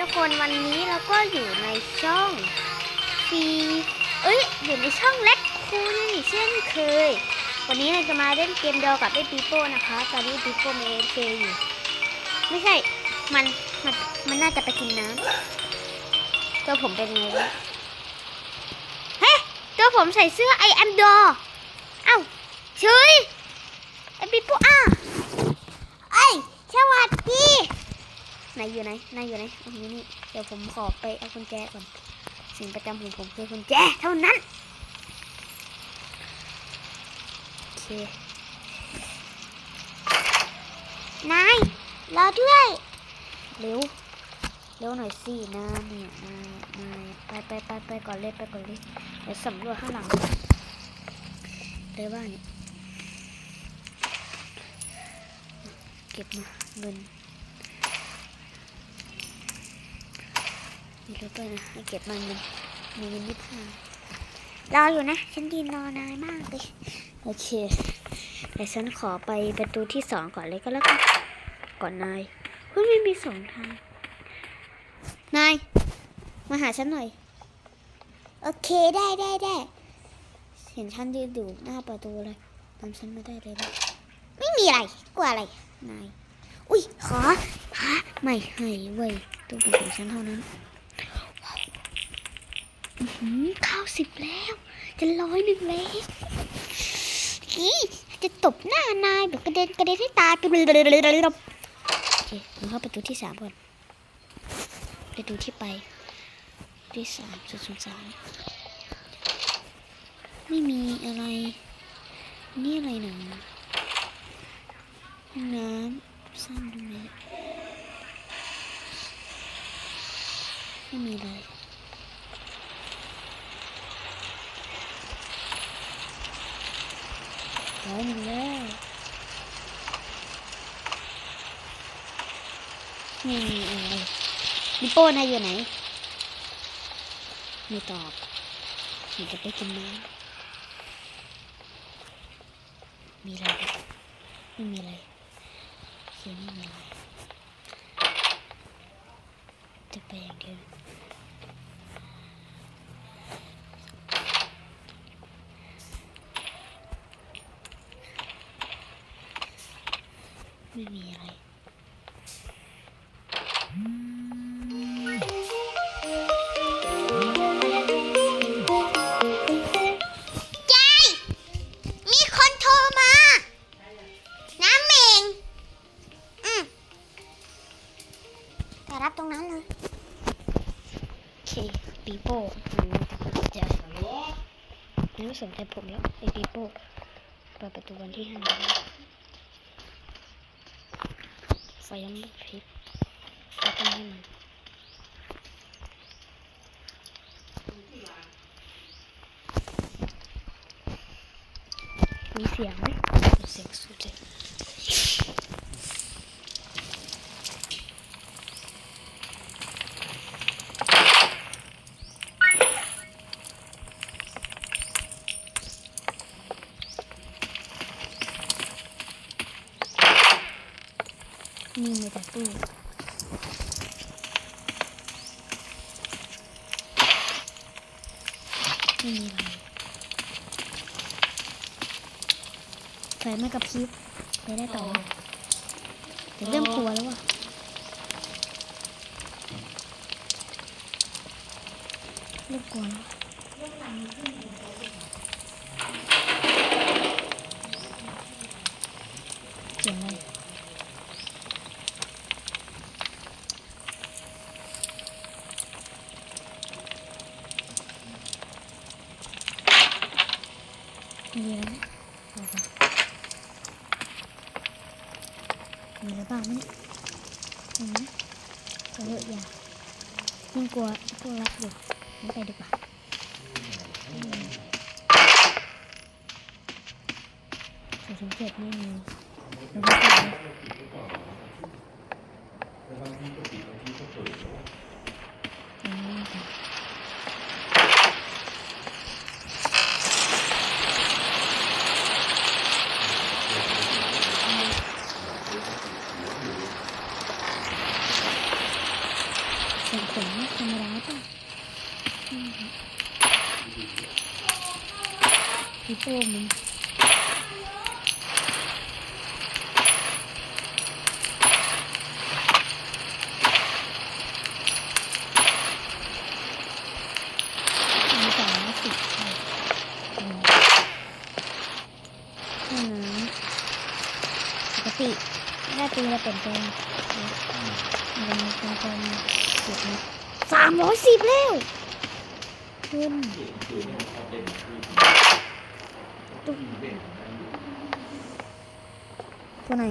ทุกคนวันนี้เราก็อยู่ในช่องฟีเอ้ยอยู่ในช่องเล็กคูนี่เช่นเคย วันนี้เราจะมาเล่นเกมเดียวกับไอ้ปีโป้นะคะ ตอนนี้ปีโป้มีเอฟอยู่ไม่ใช่มันมันมันน่าจะไปกินน้ำตัวผมเป็นไงวะเฮ้ตัวผมใส่เสื้อไอแอมดอเอ้าเฉยไอปีโป้อะเอ้ยสวัสดี นายอยู่ไหนนายอยู่ไหนเอาอยู่นี่ เดี๋ยวผมขอไปเอากุญแจก่อน สิ่งประจำของผมคือกุญแจเท่านั้น โอเค นาย รอด้วย เร็ว เร็วหน่อยสินะเนี่ยนายนายไปไปไปไปก่อนเลยไปก่อนเลยเดี๋ยวสำรวจข้างหลังเลยว่าเนี่ย เก็บมาเงิน มีรถด้วยนะให้เก็บมันมันมีเงินยี่ห้ารออยู่นะ ฉันยืนรอนายมากเลย โอเคแต่ฉันขอไปประตูที่สองก่อนเลยก็แล้วกันก่อนนายเฮ้ยไม่มีสองทาง นาย มาหาฉันหน่อย โอเคได้ได้ได้เห็นฉันยืนอยู่หน้าประตูเลยตามฉันไม่ได้เลยนะไม่มีอะไร กลัวอะไร นาย อุ้ยขอฮะไม่ให้เว้ยต้องเป็นของฉันเท่านั้น เข้าสิบแล้ว จะร้อยหนึ่งแล้วอีจะตบหน้านายแบบกระเด็นกระเด็นให้ตายไปเลยเลยโอเคเราเข้าประตูที่สามก่อนไปดูที่ไปที่สามจุดศูนย์สามไม่มีอะไร นี่อะไรหนังน้ำสร้างตรงนี้ไม่มีอะไร้อนอยู่แล้วไม่มีอะไรนิโป้นายอยู่ไหน ไม่ตอบหนูจะไปกินน้ำมีอะไรไม่มีอะไรเขียนไม่มีอะไร จะไปอย่างเดียว ไม่มีอะไรยายมีคนโทรมา น้ำเมงอืมไปรับตรงนั้นเลยโอเคปีโป้มันไม่สนใจไม่สนใจผมแล้วไอปีโป้เปิดประตูวันที่ห้า ไฟยังไม่พริบก็ต้องให้มันมีเสียงไหมเสียงสุดเลยนี่ มาจากตู้ไม่มีอะไรไฟไม่กระพริบไปได้ต่อแต่เริ่มกลัวแล้วว่ะเริ่มกลัวแล้วเสียงอะไรมีอะไรไหม บอกก่อนมีอะไรบ้างไหมเนี่ยอืมเยอะอย่ายิ่งกลัวพวกรักอยู่ไม่ไปดีกว่าสูงเจ็ดไม่มีอืมค่ะช่ ผมผมธรรมดาป่ะอืมพี่ สามร้อยสิบค่ะอืมแค่นั้นปกติหน้าตีเราเปลี่ยนแปลงมันเป็นเป็นสิบนะสามร้อยสิบแล้วขึ้น ตัวไหน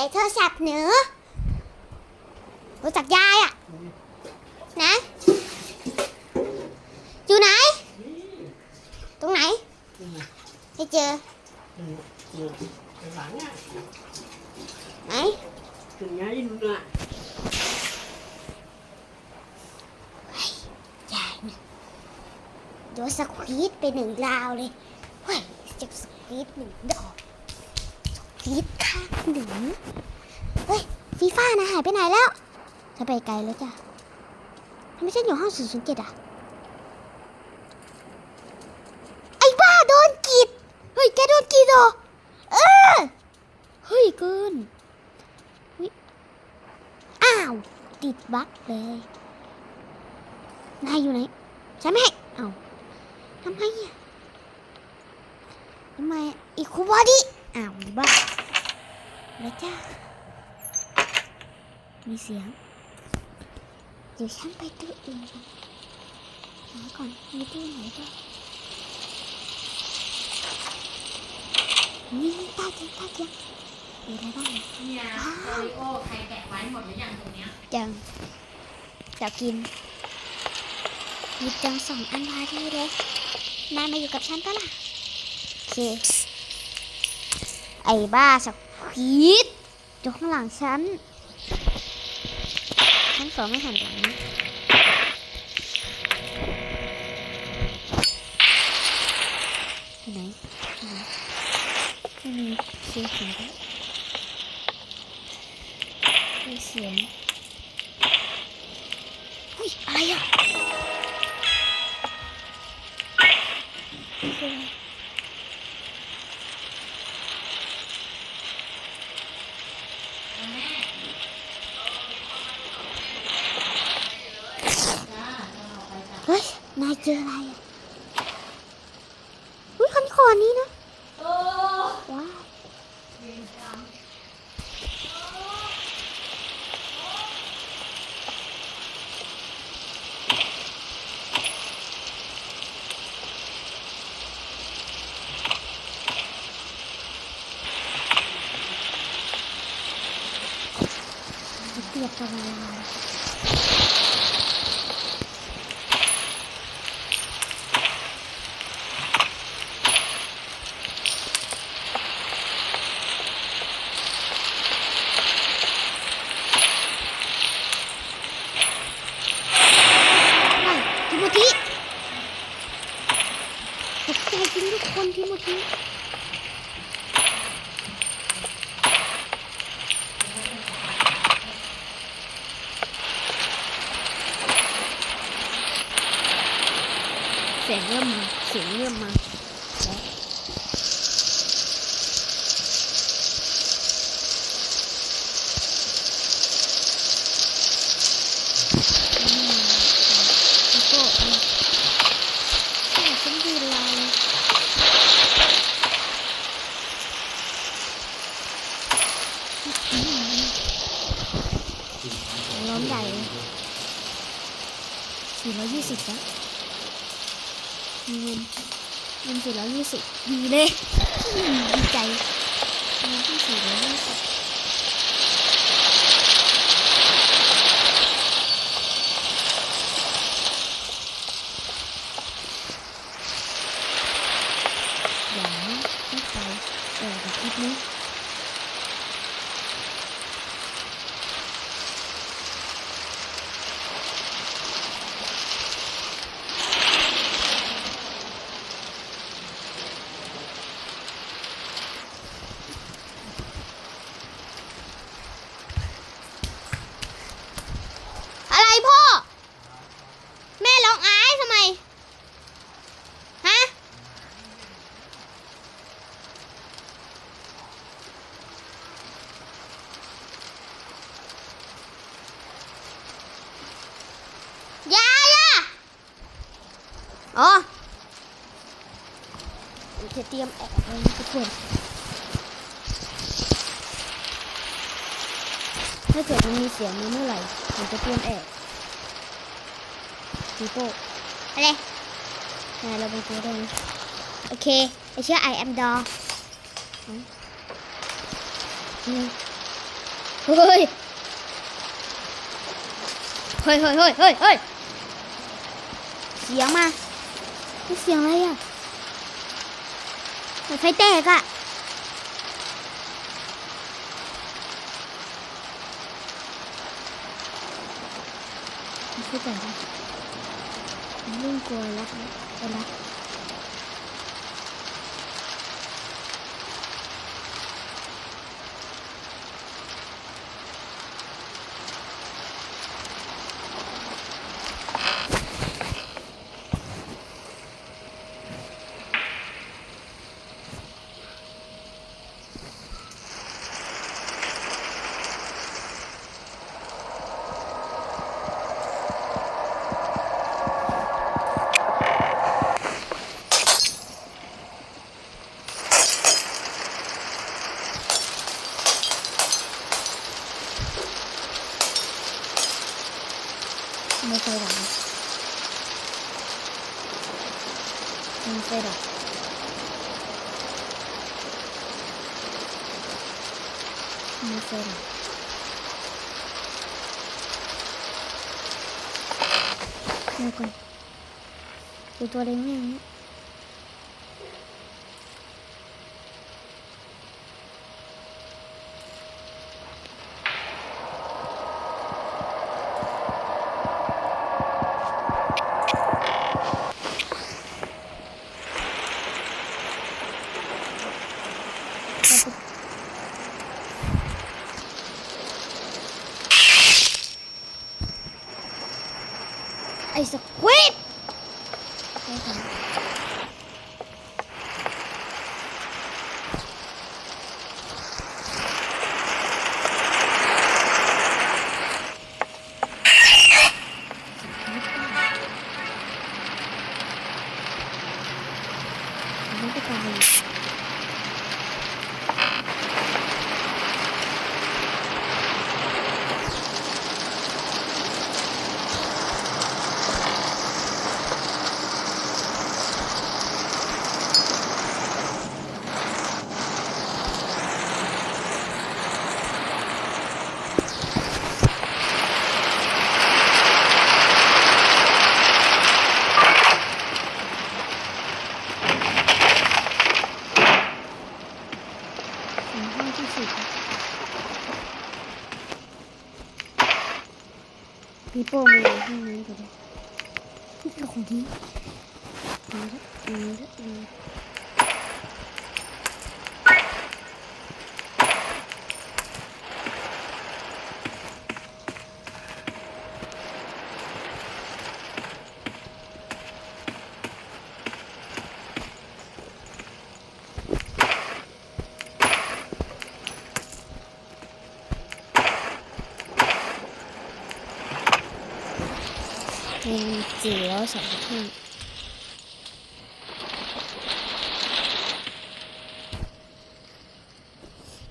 ได้โทรศัพท์หนูรู้จักยายอะ นะ อยู่ไหน ตรงไหน ไม่เจอหลังอะไหนถึงไงนู่นอะยายเนี่ยโดนสควีดไปหนึ่งราวเลยเฮ้ยเจ็บสควีดหนึ่งดอก เฮ้ยฟีฟ่านะหายไปไหนแล้วจะไปไกลแล้วจ้ะทำไมฉันอยู่ห้องศูนย์ศูนย์เจ็ดอะ ไอ้บ้าโดนกีด เฮ้ยแกโดนกีดเหรอเออเฮ้ยเกินอ้าว ติดบั๊กเลย นายอยู่ไหนฉันไห้เอ้าทำไมอะทำไมอะอีกคูบอดี้อ้าวบ้า แล้วจ้ามีเสียงเดี๋ยวฉันไปตู้อื่นกันหาก่อนมีตู้ไหนบ้างนี่ใต้เตียงใต้เตียงมีอะไรบ้างเนี่ยเนี่ยโอริโอใครแกะไว้หมดหรือยังตรงเนี้ยจังจะกินหยิบจังสองอันพาดีเลยนายมาอยู่กับฉันปะล่ะโอเคไอ้บ้าสัก ผีดอยู่ข้างหลังฉันฉันสองไม่หันหลังนะที่ไหนที่ไหนไม่มีเสียงเสียง จะ สินะยืมยืมเสร็จแล้วยี่สิบดีเลยดีใจ เกิดมันมีเสียงมาเมื่อไหร่ผมจะเตรียมแอบปีโป้อะไรนายเราไปตัวได้ไหมโอเคไอเชื่อ I am dog นี่เฮ้ยเฮ้ยเฮ้ยเฮ้ยเฮ้ยเฮ้ยเสียงมานี่เสียงอะไรอะเหมือนไฟแตกอะ ไม่เข้าใจนะผมเรื่องกลัวรักนะไปรักไม่เคยรักนะไม่เคยรักไม่เคยรักเดี๋ยวก่อนดู ตัวเล็กเนี่ยนะไอ้สควิดไม่ทำไม่ไปตายถึงห้องที่สิบปีโป้มา อยู่ห้องนั้ สองครับพี่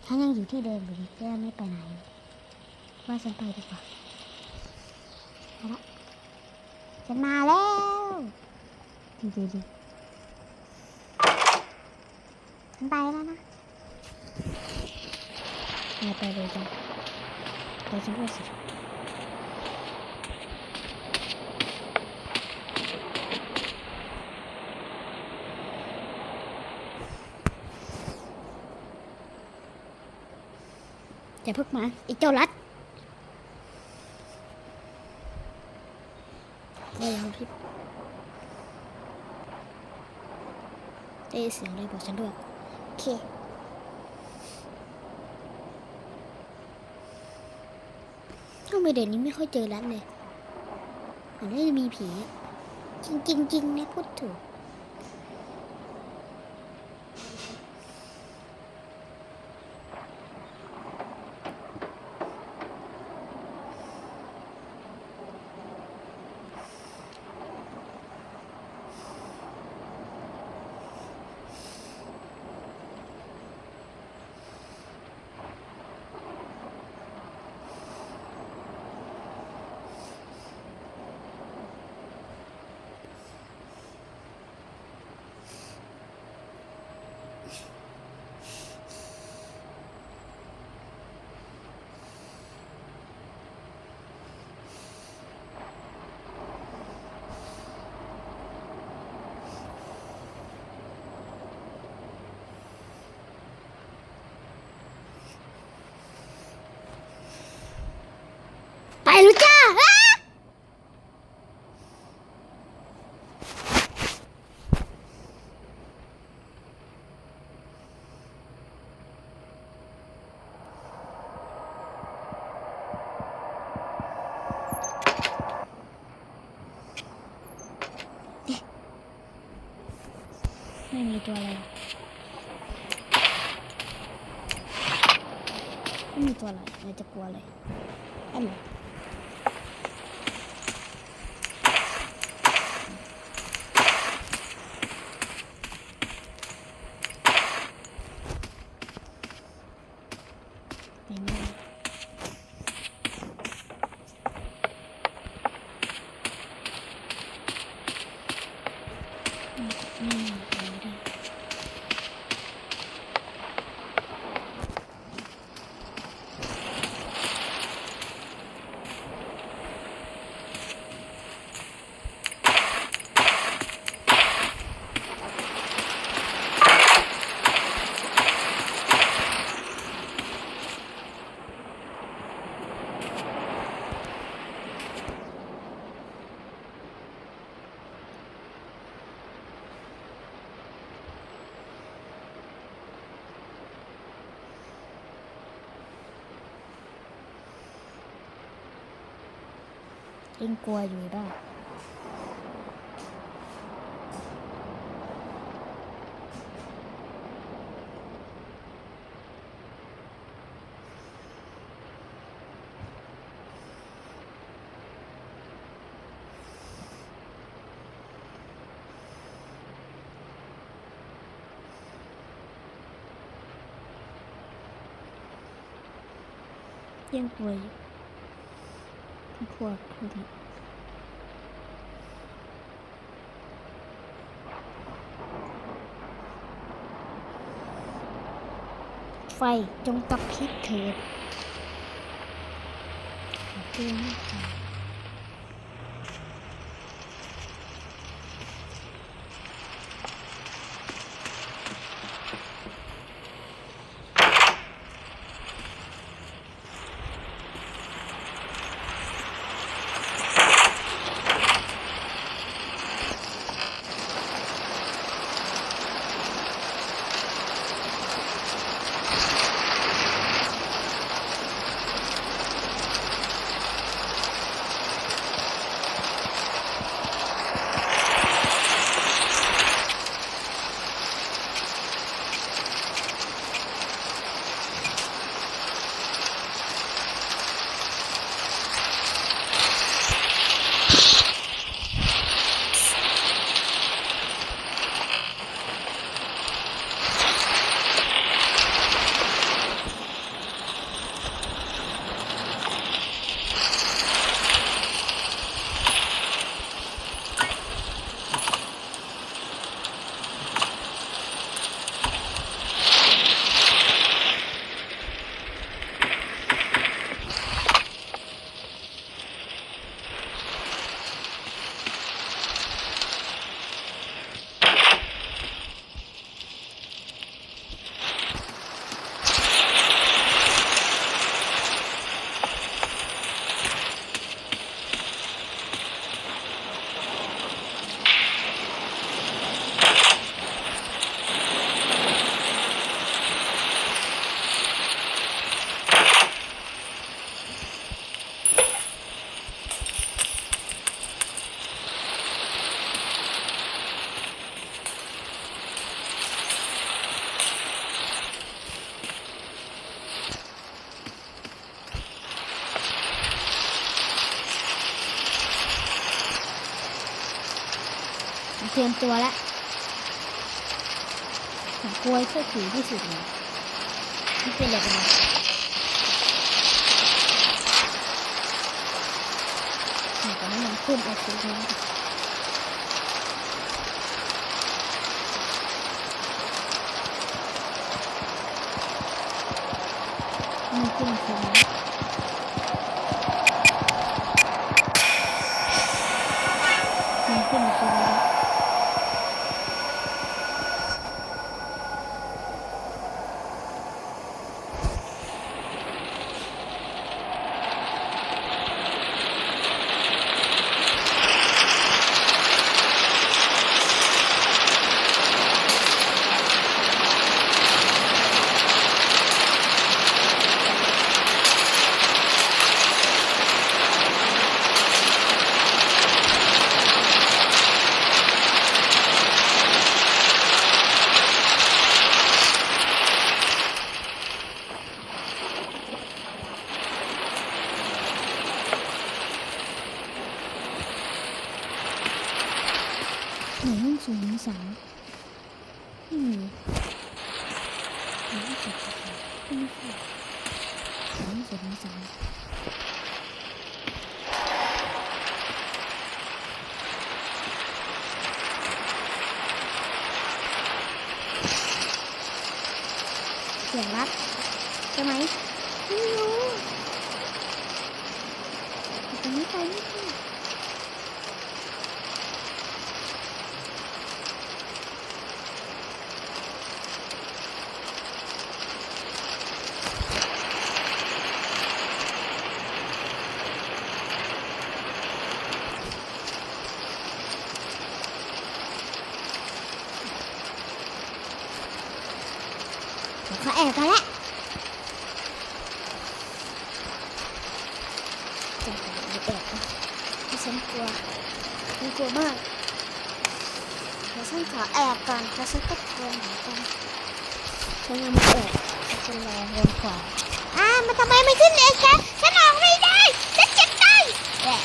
ถ้ายังอยู่ที่เดิมหรือแก้ไม่ไปไหน ว่าฉันไปดีกว่าเอาละฉันมาแล้วดีดีดีฉันไปแล้วนะไปเลยจ้ะไปฉันอ้สิ อย่าเพิ่งมาไอ้เจ้ารัดได้ยังพี่ได้เสียงเลยบอกฉันด้วย โอเคทำไมเดี๋ยวนี้ไม่ค่อยเจอรัดเลยเหมือนจะมีผี จริงจริงจริงนะพูดถูก ตัวอะไรไม่มีตัวอะไรเราจะกลัวอะไรอันไหน ไปนี่อืมอืมไปไม่ได้ ยังกลัวอยู่ได้ยังกลัวอยู่ วกพวกนี้ไฟจงกระพริบเถิดเตือนไม่ รียมตัวแล้วผมกลัวไอ้พวกผีที่สุดเลยไม่เป็นไรเป็นไรแต่ตอนนี้มันขึ้นไอซีแล้ว ฉันจะรอเร็วกว่าอ่ามันทำไมไม่ขึ้นเองฉันฉันออกไม่ได้ ฉันเจ็บได้แหละ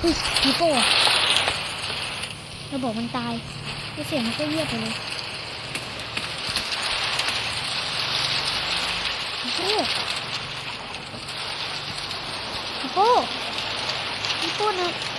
เฮ้ยพี่โป้ ระเราบอกมันตายแล้วเสียงมันก็เงียบไปเลยโป้พี่โป้พี่โป้นะ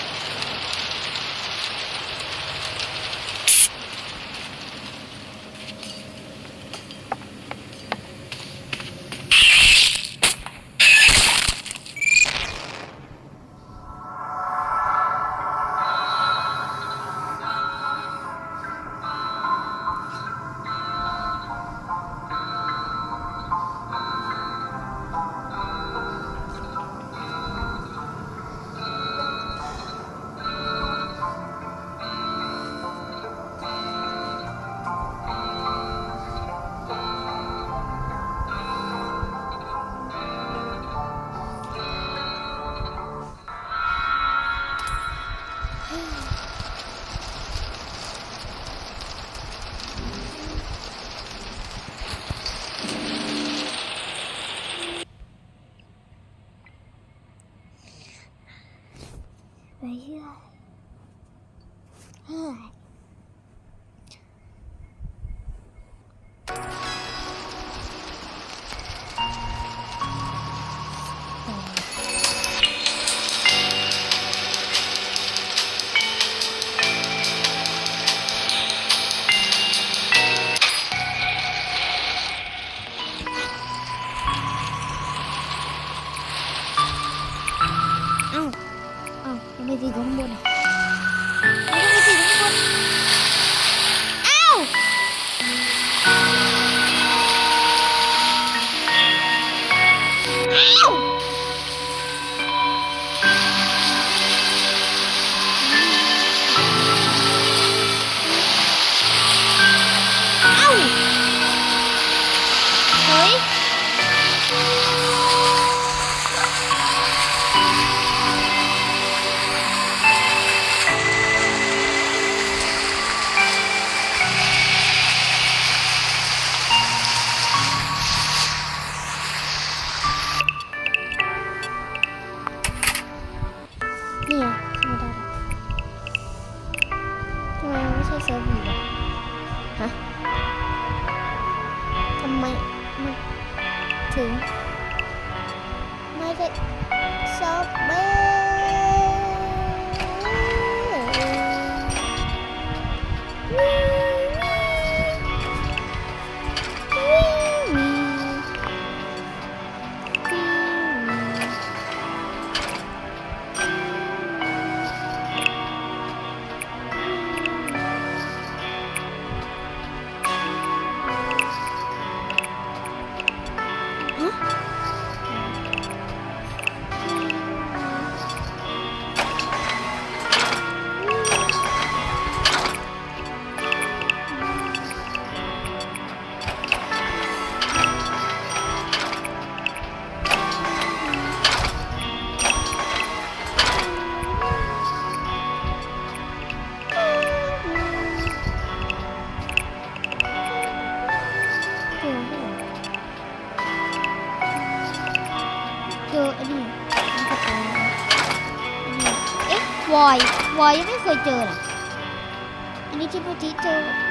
ยวอยยั